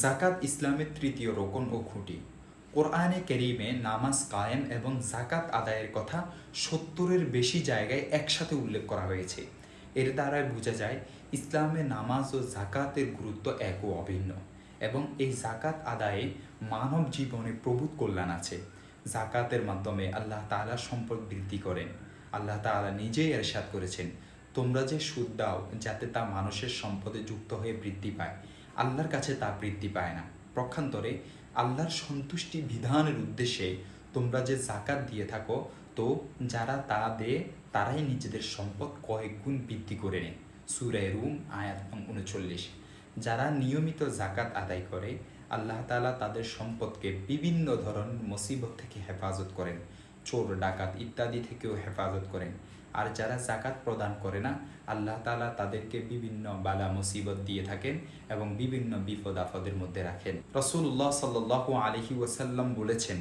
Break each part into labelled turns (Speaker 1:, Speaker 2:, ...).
Speaker 1: জাকাত ইসলামের তৃতীয় রোকন ও খুঁটি। কোরআনে কেরিমে নামাজ কায়েম এবং জাকাত আদায়ের কথা সত্তরের বেশি জায়গায় একসাথে উল্লেখ করা হয়েছে। এর দ্বারাই বোঝা যায়, ইসলামে নামাজ ও জাকাতের গুরুত্ব এক ও অভিন্ন এবং এই জাকাত আদায়ে মানব জীবনে প্রভূত কল্যাণ আছে। জাকাতের মাধ্যমে আল্লাহ তাআলা সম্পদ বৃদ্ধি করেন। আল্লাহ তাআলা নিজেই এরশাদ করেছেন, তোমরা যে সুদ দাও, যাতে তা মানুষের সম্পদে যুক্ত হয়ে বৃদ্ধি পায়। আল্লাহর কাছে তা বৃদ্ধি পায় না। পক্ষান্তরে আল্লাহর সন্তুষ্টি বিধানের উদ্দেশ্যে তোমরা যে জাকাত দিয়ে থাকো, তো যারা তা দেয়, তারাই নিজেদের সম্পদ কয়েক গুণ বৃদ্ধি করে নেয়। সুরে রুম, আয়াত উনচল্লিশ। যারা নিয়মিত জাকাত আদায় করে, আল্লাহ তাআলা তাদের সম্পদকে বিভিন্ন ধরনের মুসিবত থেকে হেফাজত করেন। চোর, ডাকাত ইত্যাদি থেকেও হেফাজত করেন। আর যারা জাকাত প্রদান করে না, আল্লাহ তাআলা তাদেরকে বিভিন্ন বালা মুসিবত দিয়ে থাকেন এবং বিভিন্ন বিপদ আপদের মধ্যে রাখেন। রসুল্লাহ সাল্লাহ আলহি ওয়াসাল্লাম বলেছেন,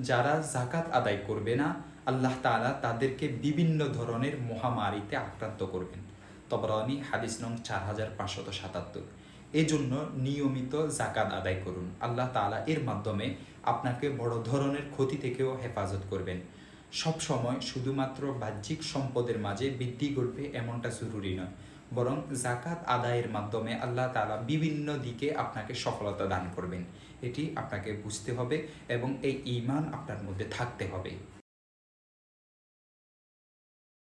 Speaker 1: যারা জাকাত আদায় করবে না, আল্লাহ তাআলা তাদেরকে বিভিন্ন ধরনের মহামারীতে আক্রান্ত করবেন। তবরানি হাদিস নং চার হাজার পাঁচশত সাতাত্তর। এই জন্য নিয়মিত জাকাত আদায় করুন। আল্লাহ তাআলা এর মাধ্যমে আপনাকে বড় ধরনের ক্ষতি থেকেও হেফাজত করবেন। সব সময় শুধুমাত্র বাহ্যিক সম্পদের মাঝে বৃদ্ধি ঘটবে এমনটা জরুরি নয়। বরং জাকাত আদায়ের মাধ্যমে আল্লাহ তালা বিভিন্ন দিকে আপনাকে সফলতা দান করবেন। এটি আপনাকে বুঝতে হবে এবং এই ঈমান আপনার মধ্যে থাকতে হবে।